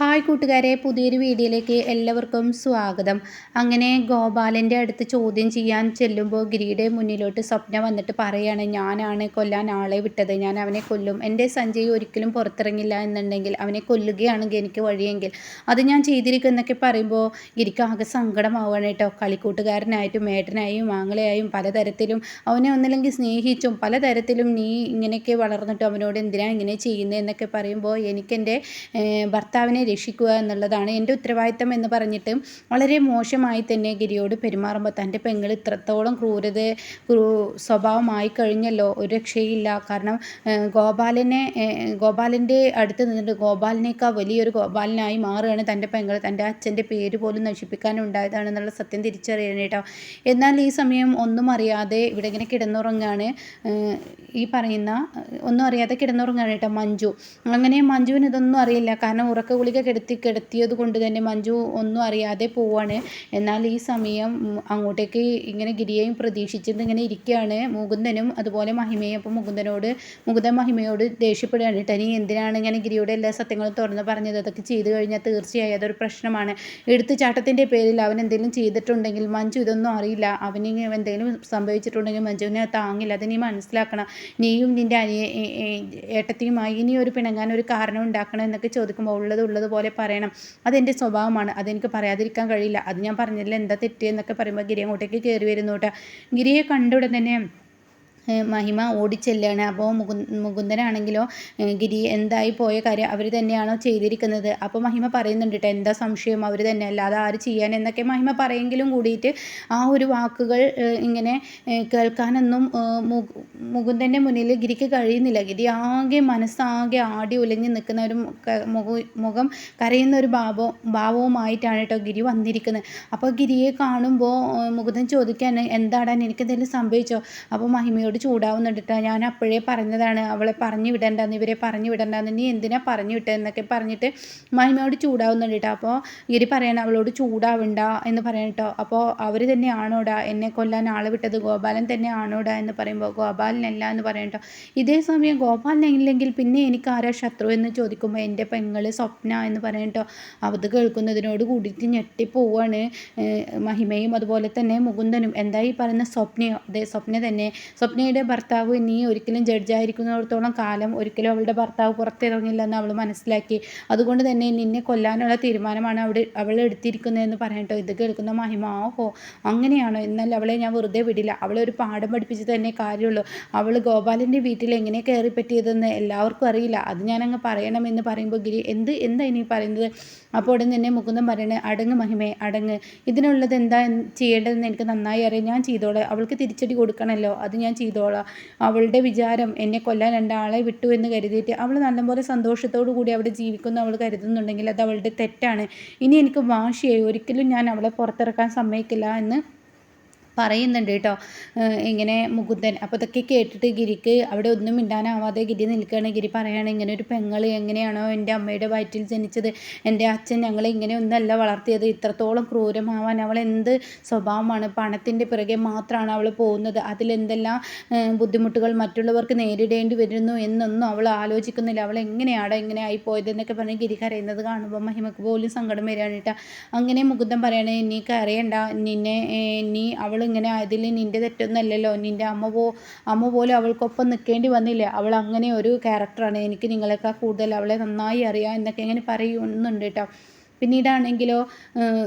Hi കൂട്ടുകാരെ പുതിയൊരു വീഡിയോയിലേക്ക് എല്ലാവർക്കും സ്വാഗതം. അങ്ങനെ ഗോപാലന്റെ അടുത്ത് ചോദ്യം ചെയ്യാൻ ചെല്ലുമ്പോൾ ഗിരിയുടെ മുന്നിലോട്ട് സ്വപ്ന വന്നിട്ട് പറയാണ് ഞാനാണ് കൊല്ലാൻ ആളെ വിട്ടത്. ഞാൻ അവനെ കൊല്ലും. എന്റെ സഞ്ജയ് ഒരിക്കലും പുറത്തിറങ്ങില്ല എന്നുണ്ടെങ്കിൽ അവനെ കൊല്ലുകയാണെങ്കിൽ എനിക്ക് വഴിയെങ്കിൽ. അത് ഞാൻ ചെയ്തിരിക്കുന്നൊക്കെ പറയുമ്പോൾ ഗിരിക്ക് ആകെ സങ്കടമാവുകയാണ് കേട്ടോ. കളിക്കൂട്ടുകാരനായിട്ടും മേട്ടനായും മാങ്ങളയായും പലതരത്തിലും അവനെ ഒന്നില്ലെങ്കിൽ സ്നേഹിച്ചും പലതരത്തിലും നീ ഇങ്ങനെയൊക്കെ വളർന്നിട്ടും അവനോട് എന്തിനാണ് ഇങ്ങനെ ചെയ്യുന്നത് എന്നൊക്കെ പറയുമ്പോൾ എനിക്കെന്റെ ഭർത്താവിനെ രക്ഷിക്കുക എന്നുള്ളതാണ് എന്റെ ഉത്തരവാദിത്തം എന്ന് പറഞ്ഞിട്ട് വളരെ മോശമായി തന്നെ ഗിരിയോട് പെരുമാറുമ്പോൾ തന്റെ പെങ്ങൾ ഇത്രത്തോളം ക്രൂരത ക്രൂ സ്വഭാവമായി കഴിഞ്ഞല്ലോ ഒരു രക്ഷയില്ല. കാരണം ഗോപാലനെ ഗോപാലന്റെ അടുത്ത് നിന്നിട്ട് ഗോപാലിനേക്കാൾ വലിയൊരു ഗോപാലനായി മാറുകയാണ് തന്റെ പെങ്ങൾ. തന്റെ അച്ഛന്റെ പേര് പോലും നശിപ്പിക്കാനുണ്ടായതാണെന്നുള്ള സത്യം തിരിച്ചറിയണം കേട്ടോ. എന്നാൽ ഈ സമയം ഒന്നും അറിയാതെ ഇവിടെ ഇങ്ങനെ കിടന്നുറങ്ങാണ് ഈ പറയുന്ന ഒന്നും അറിയാതെ കിടന്നുറങ്ങാണ് കേട്ടോ മഞ്ജു. അങ്ങനെ മഞ്ജുവിന് ഇതൊന്നും അറിയില്ല. കാരണം ഉറക്ക ഗുളിക കിടത്തി കിടത്തിയത് കൊണ്ട് തന്നെ മഞ്ജു ഒന്നും അറിയാതെ പോവാണ്. എന്നാൽ ഈ സമയം അങ്ങോട്ടേക്ക് ഇങ്ങനെ ഗിരിയെയും പ്രതീക്ഷിച്ചിട്ട് ഇങ്ങനെ ഇരിക്കുകയാണ്. മുകുന്ദനും അതുപോലെ മഹിമയും. അപ്പോൾ മുകുന്ദനോട് മുകുന്ദൻ മഹിമയോട് ദേഷ്യപ്പെടുകയാണ്. കേട്ടോ നീ എന്തിനാണ് ഇങ്ങനെ ഗിരിയുടെ എല്ലാ സത്യങ്ങളും തുറന്ന് പറഞ്ഞത്? അതൊക്കെ ചെയ്തു കഴിഞ്ഞാൽ തീർച്ചയായും അതൊരു പ്രശ്നമാണ്. എടുത്തുചാട്ടത്തിന്റെ പേരിൽ അവൻ എന്തെങ്കിലും ചെയ്തിട്ടുണ്ടെങ്കിൽ മഞ്ജു ഇതൊന്നും അറിയില്ല. അവന് എന്തെങ്കിലും സംഭവിച്ചിട്ടുണ്ടെങ്കിൽ മഞ്ജുവിനെ താങ്ങില്ല. അത് നീ മനസ്സിലാക്കണം. നീയും നിന്റെ അനിയ ഏട്ടത്തിയുമായി ഇനി ഒരു പിണങ്ങാൻ ഒരു കാരണം ഉണ്ടാക്കണം എന്നൊക്കെ ചോദിക്കുമ്പോൾ ഉള്ളത് ഉള്ളതുപോലെ പറയണം. അതെന്റെ സ്വഭാവമാണ്. അതെനിക്ക് പറയാതിരിക്കാൻ കഴിയില്ല. അത് ഞാൻ പറഞ്ഞില്ല എന്താ തെറ്റിയെന്നൊക്കെ പറയുമ്പോൾ ഗിരി അങ്ങോട്ടേക്ക് കയറി വരുന്നു കേട്ടോ. ഗിരിയെ കണ്ടുടൻ തന്നെ മഹിമ ഓടിച്ചെല്ലാണ്. അപ്പോൾ മുകു മുകുന്ദനാണെങ്കിലോ ഗിരി എന്തായി പോയ കാര്യം അവർ തന്നെയാണോ ചെയ്തിരിക്കുന്നത്? അപ്പോൾ മഹിമ പറയുന്നുണ്ട് കേട്ടോ എന്താ സംശയം? അവർ തന്നെ അല്ലാതെ ആര് ചെയ്യാൻ? എന്നൊക്കെ മഹിമ പറയെങ്കിലും കൂടിയിട്ട് ആ ഒരു വാക്കുകൾ ഇങ്ങനെ കേൾക്കാനൊന്നും മുകുന്ദന്റെ മുന്നിൽ ഗിരിക്ക് കഴിയുന്നില്ല. ഗിരി ആകെ മനസ്സാകെ ആടി ഉലഞ്ഞ് നിൽക്കുന്ന ഒരു മുഖം കരയുന്ന ഒരു ഭാവം ഭാവവുമായിട്ടാണ് കേട്ടോ ഗിരി വന്നിരിക്കുന്നത്. അപ്പോൾ ഗിരിയെ കാണുമ്പോൾ മുകുന്ദൻ ചോദിക്കാൻ എന്താടാൻ എനിക്കെന്തെങ്കിലും സംഭവിച്ചോ? അപ്പോൾ മഹിമയോട് ചൂടാവുന്നുണ്ട് ഞാൻ അപ്പോഴേ പറഞ്ഞതാണ്. അവളെ പറഞ്ഞു വിടണ്ടെന്ന് ഇവരെ പറഞ്ഞു വിടണ്ടെന്ന്. നീ എന്തിനാ പറഞ്ഞു വിട്ടെന്നൊക്കെ പറഞ്ഞിട്ട് മഹിമയോട് ചൂടാവുന്നുണ്ട് കേട്ടോ അപ്പോൾ ഗിരി പറയണം അവളോട് ചൂടാവണ്ട എന്ന് പറയണം കേട്ടോ അപ്പോൾ അവർ തന്നെയാണോടാ എന്നെ കൊല്ലാൻ ആൾ വിട്ടത് ഗോപാലൻ തന്നെ ആണോടാ എന്ന് പറയുമ്പോൾ ഗോപാലനല്ല എന്ന് പറയട്ടോ ഇതേ സമയം ഗോപാലനില്ലെങ്കിൽ പിന്നെ എനിക്ക് ആരാ ശത്രു എന്ന് ചോദിക്കുമ്പോൾ എന്റെ പെങ്ങൾ സ്വപ്ന എന്ന് പറയട്ടോ അത് കേൾക്കുന്നതിനോട് കൂടിയിട്ട് ഞെട്ടിപ്പോവാണ് മഹിമയും അതുപോലെ തന്നെ മുകുന്ദനും. എന്തായി പറയുന്ന സ്വപ്നയോ? അതെ സ്വപ്ന തന്നെ. സ്വപ്ന സ്വപ്നയുടെ ഭർത്താവ് നീ ഒരിക്കലും ജഡ്ജായിരിക്കുന്നിടത്തോളം കാലം ഒരിക്കലും അവളുടെ ഭർത്താവ് പുറത്തിറങ്ങില്ലെന്ന് അവൾ മനസ്സിലാക്കി. അതുകൊണ്ട് തന്നെ നിന്നെ കൊല്ലാനുള്ള തീരുമാനമാണ് അവിടെ അവൾ എടുത്തിരിക്കുന്നതെന്ന് പറയട്ടോ. ഇത് കേൾക്കുന്ന മഹിമ ഓഹോ അങ്ങനെയാണോ? എന്നാൽ അവളെ ഞാൻ വെറുതെ വിടില്ല. അവളെ ഒരു പാഠം പഠിപ്പിച്ച് തന്നെ കാര്യമുള്ളൂ. അവൾ ഗോപാലിന്റെ വീട്ടിൽ എങ്ങനെ കയറി പറ്റിയതെന്ന് എല്ലാവർക്കും അറിയില്ല. അത് ഞാനങ്ങ് പറയണമെന്ന് പറയുമ്പോൾ ഗിരി എന്ത്? എന്താ ഇനി പറയുന്നത്? അപ്പോൾ ഉടൻ തന്നെ മുകുന്ദം പറയണേ അടങ്ങ് മഹിമേ അടങ്ങ്. ഇതിനുള്ളത് എന്താ ചെയ്യേണ്ടതെന്ന് എനിക്ക് നന്നായി അറിയാം. ഞാൻ ചെയ്തോളെ. അവൾക്ക് തിരിച്ചടി കൊടുക്കണമല്ലോ. അത് ഞാൻ ചെയ്തോളാം. അവളുടെ വിചാരം എന്നെ കൊല്ലാൻ രണ്ടാളെ വിട്ടു എന്ന് കരുതിയിട്ട് അവൾ നല്ലപോലെ സന്തോഷത്തോടു കൂടി അവിടെ ജീവിക്കുന്നു അവൾ കരുതുന്നുണ്ടെങ്കിൽ അത് അവളുടെ തെറ്റാണ്. ഇനി എനിക്ക് വാശിയായി. ഒരിക്കലും ഞാൻ അവളെ പുറത്തിറക്കാൻ സമ്മതിക്കില്ല എന്ന് പറയുന്നുണ്ട് കേട്ടോ. ഇങ്ങനെ മുകുന്ദൻ. അപ്പോൾ ഇതൊക്കെ കേട്ടിട്ട് ഗിരിക്ക് അവിടെ ഒന്നും മിണ്ടാനാവാതെ ഗിരി നിൽക്കുകയാണ്. ഗിരി പറയുകയാണ് ഇങ്ങനെ ഒരു പെങ്ങൾ എങ്ങനെയാണോ എന്റെ അമ്മയുടെ വയറ്റിൽ ജനിച്ചത്? എന്റെ അച്ഛൻ ഞങ്ങളെ ഇങ്ങനെ ഒന്നല്ല വളർത്തിയത്. ഇത്രത്തോളം ക്രൂരമാവാൻ അവൾ എന്ത് സ്വഭാവമാണ്? പണത്തിന്റെ പിറകെ മാത്രമാണ് അവൾ പോകുന്നത്. അതിലെന്തെല്ലാം ബുദ്ധിമുട്ടുകൾ മറ്റുള്ളവർക്ക് നേരിടേണ്ടി വരുന്നു എന്നൊന്നും അവൾ ആലോചിക്കുന്നില്ല. അവൾ എങ്ങനെയാണ് ഇങ്ങനെ ആയി പോയതെന്നൊക്കെ പറഞ്ഞ് ഗിരി കരയുന്നത് കാണുമ്പോൾ മഹിമക്ക് പോലും സങ്കടം വരികയാണ് കേട്ടോ. അങ്ങനെ മുകുന്ദൻ പറയണേ നീ കരയണ്ട നിന്നെ നീ അവൾ ഇങ്ങനെ ആയതിൽ നിന്റെ തെറ്റൊന്നുമല്ലല്ലോ. നിന്റെ അമ്മ പോ അമ്മ പോലും അവൾക്കൊപ്പം നിൽക്കേണ്ടി വന്നില്ല. അവൾ അങ്ങനെ ഒരു ക്യാരക്ടറാണ് എനിക്ക് നിങ്ങളെക്കാൾ കൂടുതൽ അവളെ നന്നായി അറിയാം എന്നൊക്കെ ഇങ്ങനെ പറയുന്നുണ്ട് കേട്ടോ. പിന്നീടാണെങ്കിലോ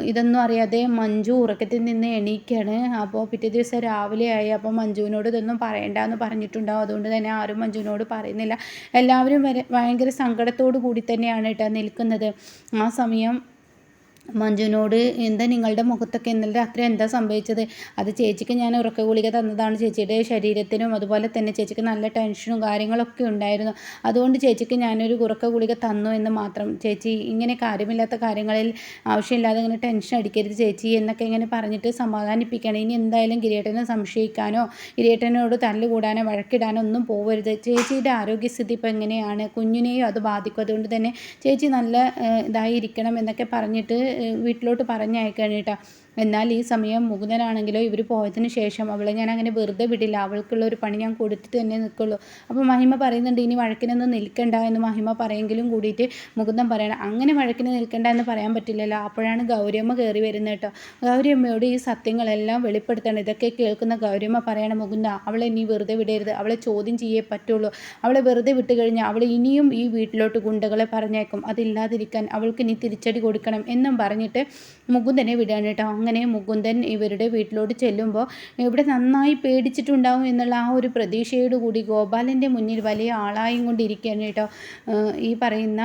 ഇതൊന്നും അറിയാതെ മഞ്ജു ഉറക്കത്തിൽ നിന്ന് എണീക്കുകയാണ് അപ്പോൾ പിറ്റേ ദിവസം രാവിലെ ആയി. അപ്പോൾ മഞ്ജുവിനോട് ഇതൊന്നും പറയണ്ട എന്ന് പറഞ്ഞിട്ടുണ്ടാവും. അതുകൊണ്ട് തന്നെ ആരും മഞ്ജുവിനോട് പറയുന്നില്ല. എല്ലാവരും ഭയങ്കര സങ്കടത്തോടു കൂടി തന്നെയാണ് കേട്ടോ നിൽക്കുന്നത്. ആ സമയം മഞ്ജുവിനോട് എന്താ നിങ്ങളുടെ മുഖത്തൊക്കെ ഇന്നലെ രാത്രി എന്താ സംഭവിച്ചത്? അത് ചേച്ചിക്ക് ഞാൻ ഉറക്ക ഗുളിക തന്നതാണ്. ചേച്ചിയുടെ ശരീരത്തിനും അതുപോലെ തന്നെ ചേച്ചിക്ക് നല്ല ടെൻഷനും കാര്യങ്ങളൊക്കെ ഉണ്ടായിരുന്നു. അതുകൊണ്ട് ചേച്ചിക്ക് ഞാനൊരു ഉറക്ക ഗുളിക തന്നു എന്ന് മാത്രം. ചേച്ചി ഇങ്ങനെ കാര്യമില്ലാത്ത കാര്യങ്ങളിൽ ആവശ്യമില്ലാതെ ഇങ്ങനെ ടെൻഷൻ അടിക്കരുത് ചേച്ചി എന്നൊക്കെ ഇങ്ങനെ പറഞ്ഞിട്ട് സമാധാനിപ്പിക്കണം ഇനി എന്തായാലും കിരീട്ടനെ സംശയിക്കാനോ കിരീട്ടനോട് തല്ലുകൂടാനോ വഴക്കിടാനോ ഒന്നും പോകരുത് ചേച്ചിയുടെ ആരോഗ്യസ്ഥിതി ഇപ്പോൾ എങ്ങനെയാണ്? കുഞ്ഞിനെയും അത് ബാധിക്കും. അതുകൊണ്ട് തന്നെ ചേച്ചി നല്ല ഇതായിരിക്കണം എന്നൊക്കെ പറഞ്ഞിട്ട് വീട്ടിലോട്ട് പറഞ്ഞയക്കാൻ കേട്ടോ. എന്നാൽ ഈ സമയം മുകുന്ദനാണെങ്കിലോ ഇവർ പോയതിന് ശേഷം അവളെ ഞാൻ അങ്ങനെ വെറുതെ വിടില്ല. അവൾക്കുള്ള ഒരു പണി ഞാൻ കൊടുത്തിട്ട് തന്നെ നിൽക്കുള്ളൂ അപ്പോൾ മഹിമ പറയുന്നുണ്ട് ഇനി വഴക്കിനൊന്നും നിൽക്കണ്ട എന്ന് മഹിമ പറയെങ്കിലും കൂടിയിട്ട് മുകുന്ദൻ പറയണം അങ്ങനെ വഴക്കിന് നിൽക്കണ്ട എന്ന് പറയാൻ പറ്റില്ലല്ലോ. അപ്പോഴാണ് ഗൗരിയമ്മ കയറി വരുന്നത് കേട്ടോ. ഗൗരിയമ്മയോട് ഈ സത്യങ്ങളെല്ലാം വെളിപ്പെടുത്തണം. ഇതൊക്കെ കേൾക്കുന്ന ഗൗരിയമ്മ പറയണം മുകുന്ദ അവളെ ഇനി വെറുതെ വിടരുത്. അവളെ ചോദ്യം ചെയ്യേ പറ്റുള്ളൂ. അവളെ വെറുതെ വിട്ട് കഴിഞ്ഞാൽ അവൾ ഇനിയും ഈ വീട്ടിലോട്ട് ഗുണ്ടകളെ പറഞ്ഞേക്കും. അതില്ലാതിരിക്കാൻ അവൾക്ക് ഇനി തിരിച്ചടി കൊടുക്കണം എന്നും പറഞ്ഞിട്ട് മുകുന്ദനെ വിടാൻ കേട്ടോ. അങ്ങനെ മുകുന്ദൻ ഇവരുടെ വീട്ടിലോട്ട് ചെല്ലുമ്പോൾ ഇവിടെ നന്നായി പേടിച്ചിട്ടുണ്ടാവും എന്നുള്ള ആ ഒരു പ്രതീക്ഷയോടുകൂടി ഗോപാലന്റെ മുന്നിൽ വലിയ ആളായും കൊണ്ടിരിക്കുകയാണ് കേട്ടോ. ഈ പറയുന്ന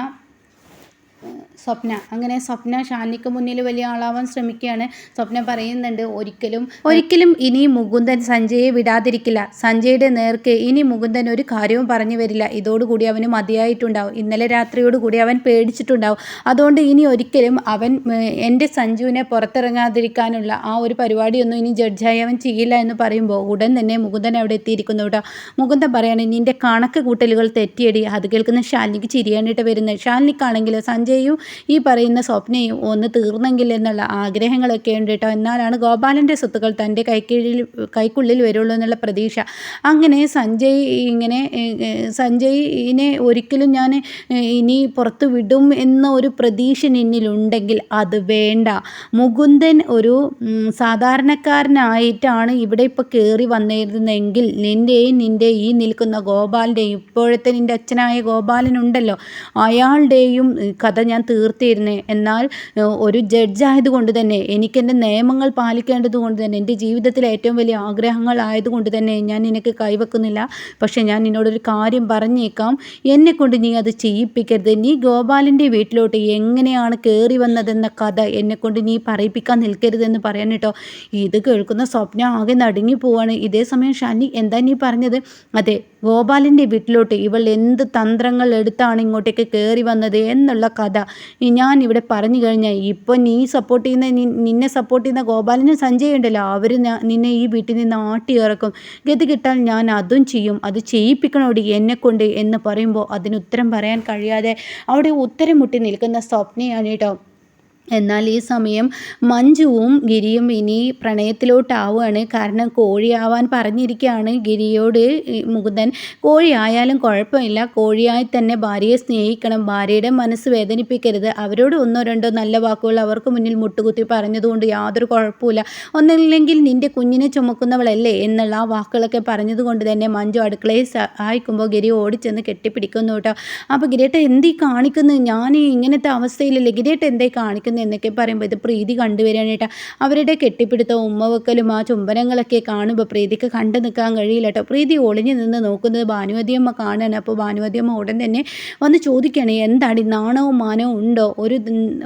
സ്വപ്ന. അങ്ങനെ സ്വപ്ന ഷാനിക്ക് മുന്നിൽ വലിയ ആളാവാൻ ശ്രമിക്കുകയാണ്. സ്വപ്ന പറയുന്നുണ്ട് ഒരിക്കലും ഒരിക്കലും ഇനി മുകുന്ദൻ സഞ്ജയെ വിടാതിരിക്കില്ല. സഞ്ജയുടെ നേർക്ക് ഇനി മുകുന്ദൻ ഒരു കാര്യവും പറഞ്ഞു വരില്ല. ഇതോടുകൂടി അവന് മതിയായിട്ടുണ്ടാവും. ഇന്നലെ രാത്രിയോടുകൂടി അവൻ പേടിച്ചിട്ടുണ്ടാവും. അതുകൊണ്ട് ഇനി ഒരിക്കലും അവൻ എന്റെ സഞ്ജുവിനെ പുറത്തിറങ്ങാതിരിക്കാനുള്ള ആ ഒരു പരിപാടിയൊന്നും ഇനി ജഡ്ജായി അവൻ ചെയ്യില്ല എന്ന് പറയുമ്പോൾ ഉടൻ തന്നെ മുകുന്ദൻ അവിടെ എത്തിയിരിക്കുന്നു കേട്ടോ. മുകുന്ദൻ പറയാണ് നിന്റെ കണക്ക് കൂട്ടലുകൾ തെറ്റിയടി. അത് കേൾക്കുന്ന ഷാലിനിക്ക് ചിരിയാനായിട്ട് വരുന്നത്. ഷാലിനിക്കാണെങ്കിൽ സഞ്ജയും ഈ പറയുന്ന സ്വപ്നയും ഒന്ന് തീർന്നെങ്കിൽ എന്നുള്ള ആഗ്രഹങ്ങളൊക്കെ ഉണ്ട് കേട്ടോ. എന്നാലാണ് ഗോപാലന്റെ സ്വത്തുക്കൾ തന്റെ കൈക്കീഴിൽ കൈക്കുള്ളിൽ വരുള്ളൂ എന്നുള്ള പ്രതീക്ഷ. അങ്ങനെ സഞ്ജയ് ഇങ്ങനെ സഞ്ജയിനെ ഒരിക്കലും ഞാൻ ഇനി പുറത്ത് വിടും എന്ന ഒരു പ്രതീക്ഷ നിന്നിലുണ്ടെങ്കിൽ അത് വേണ്ട. മുകുന്ദൻ ഒരു സാധാരണക്കാരനായിട്ടാണ് ഇവിടെ ഇപ്പോൾ കയറി വന്നിരുന്നെങ്കിൽ നിന്റെയും നിന്റെ ഈ നിൽക്കുന്ന ഗോപാലിന്റെയും ഇപ്പോഴത്തെ നിന്റെ അച്ഛനായ ഗോപാലനുണ്ടല്ലോ അയാളുടെയും കഥ ഞാൻ തീർത്തിരുന്നേ. എന്നാൽ ഒരു ജഡ്ജായതുകൊണ്ട് തന്നെ എനിക്കെന്റെ നിയമങ്ങൾ പാലിക്കേണ്ടത് കൊണ്ട് തന്നെ എന്റെ ജീവിതത്തിലെ ഏറ്റവും വലിയ ആഗ്രഹങ്ങൾ ആഗ്രഹങ്ങളായതുകൊണ്ട് തന്നെ ഞാൻ നിനക്ക് കൈവെക്കുന്നില്ല. പക്ഷേ ഞാൻ നിന്നോടൊരു കാര്യം പറഞ്ഞേക്കാം. എന്നെക്കൊണ്ട് നീ അത് ചെയ്യിപ്പിക്കരുത്. നീ ഗോപാലിന്റെ വീട്ടിലോട്ട് എങ്ങനെയാണ് കയറി വന്നതെന്ന കഥ എന്നെക്കൊണ്ട് നീ പറയിപ്പിക്കാൻ നിൽക്കരുതെന്ന് പറയാൻ കേട്ടോ. ഇത് കേൾക്കുന്ന സ്വപ്നം ആകെ നടുങ്ങി പോവാണ്. ഇതേ സമയം ഷാനി എന്താ നീ പറഞ്ഞത്? അതെ ഗോപാലിന്റെ വീട്ടിലോട്ട് ഇവൾ എന്ത് തന്ത്രങ്ങൾ എടുത്താണ് ഇങ്ങോട്ടേക്ക് കയറി വന്നത് എന്നുള്ള കഥ ഞാൻ ഇവിടെ പറഞ്ഞു കഴിഞ്ഞാൽ ഇപ്പം നീ സപ്പോർട്ട് ചെയ്യുന്ന നിന്നെ സപ്പോർട്ട് ചെയ്യുന്ന ഗോപാലിനും സഞ്ജയ് ഉണ്ടല്ലോ. അവർ നിന്നെ ഈ വീട്ടിൽ നിന്ന് ആട്ടി ഇറക്കും. ഗതി കിട്ടാൻ ഞാൻ അതും ചെയ്യും. അത് ചെയ്യിപ്പിക്കണോടി എന്നെക്കൊണ്ട് എന്ന് പറയുമ്പോൾ അതിന് ഉത്തരം പറയാൻ കഴിയാതെ അവിടെ ഉത്തരം മുട്ടി നിൽക്കുന്ന സ്വപ്നയാണ് കേട്ടോ എന്നാൽ ഈ സമയം മഞ്ജുവും ഗിരിയും ഇനി പ്രണയത്തിലോട്ടാവുകയാണ്. കാരണം കോഴിയാവാൻ പറഞ്ഞിരിക്കുകയാണ്. ഗിരിയോട് മുകുന്ദൻ കോഴിയായാലും കുഴപ്പമില്ല. കോഴിയായി തന്നെ ഭാര്യയെ സ്നേഹിക്കണം. ഭാര്യയുടെ മനസ്സ് വേദനിപ്പിക്കരുത്. അവരോട് ഒന്നോ രണ്ടോ നല്ല വാക്കുകൾ അവർക്ക് മുന്നിൽ മുട്ടുകുത്തി പറഞ്ഞതുകൊണ്ട് യാതൊരു കുഴപ്പമില്ല ഒന്നില്ലെങ്കിൽ നിന്റെ കുഞ്ഞിനെ ചുമക്കുന്നവളല്ലേ? എന്നുള്ള ആ വാക്കുകളൊക്കെ പറഞ്ഞതുകൊണ്ട് തന്നെ മഞ്ജു അടുക്കളയിൽ സഹായിക്കുമ്പോൾ ഗിരി ഓടിച്ചെന്ന് കെട്ടിപ്പിടിക്കുന്നു കേട്ടോ. അപ്പോൾ ഗിരിയേട്ട എന്തീ കാണിക്കുന്നത് ഞാൻ ഇങ്ങനത്തെ അവസ്ഥയിലല്ലേ? ഗിരിയേട്ട എന്തേ കാണിക്കുന്നത് എന്നൊക്കെ പറയുമ്പോൾ ഇത് പ്രീതി കണ്ടുവരികയാണ് കേട്ടോ. അവരുടെ കെട്ടിപ്പിടുത്തവും ഉമ്മവക്കലും ആ ചുംബനങ്ങളൊക്കെ കാണുമ്പോൾ പ്രീതിക്ക് കണ്ടു നിൽക്കാൻ കഴിയില്ല കേട്ടോ. പ്രീതി ഒളിഞ്ഞു നിന്ന് നോക്കുന്നത് ഭാനുവതിയമ്മ കാണാൻ അപ്പോൾ ഭാനുവതിയമ്മ ഉടൻ തന്നെ വന്ന് ചോദിക്കുകയാണ് എന്താണ് ഈ നാണവും മാനവും ഉണ്ടോ? ഒരു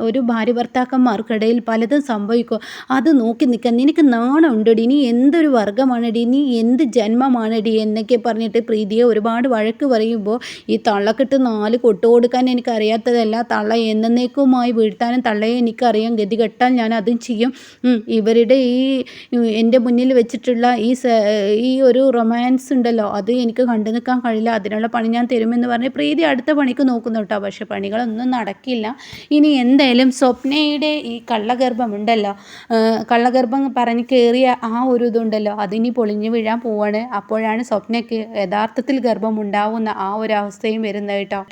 ഒരു ഭാര്യ ഭർത്താക്കന്മാർക്കിടയിൽ പലതും സംഭവിക്കും അത് നോക്കി നിൽക്കാൻ നിനക്ക് നാണം ഉണ്ടടി നീ എന്തൊരു വർഗമാണടി? നീ എന്ത് ജന്മമാണടി? എന്നൊക്കെ പറഞ്ഞിട്ട് പ്രീതിയെ ഒരുപാട് വഴക്ക് പറയുമ്പോൾ ഈ തള്ളക്കിട്ട് നാല് കൊട്ടു കൊടുക്കാൻ എനിക്കറിയാത്തതല്ല. തള്ള എന്നേക്കുമായി വീഴ്ത്താനും തള്ളയെ എനിക്കറിയാം ഗതി കെട്ടാൻ ഞാൻ അതും ചെയ്യും. ഇവരുടെ ഈ എന്റെ മുന്നിൽ വെച്ചിട്ടുള്ള ഈ ഈ ഒരു റൊമാൻസ് ഉണ്ടല്ലോ അത് എനിക്ക് കണ്ടു നിൽക്കാൻ കഴിയില്ല. അതിനുള്ള പണി ഞാൻ തരുമെന്ന് പറഞ്ഞ് പ്രീതി അടുത്ത പണിക്ക് നോക്കുന്നു കേട്ടോ. പക്ഷേ പണികളൊന്നും നടക്കില്ല. ഇനി എന്തായാലും സ്വപ്നയുടെ ഈ കള്ളഗർഭം ഉണ്ടല്ലോ കള്ളഗർഭം പറഞ്ഞ് കയറിയ ആ ഒരു ഇതുണ്ടല്ലോ അതിനി പൊളിഞ്ഞു വീഴാൻ പോവാണ്. അപ്പോഴാണ് സ്വപ്നയ്ക്ക് യഥാർത്ഥത്തിൽ ഗർഭം ഉണ്ടാവുന്ന ആ ഒരു അവസ്ഥയും വരുന്നത് കേട്ടോ.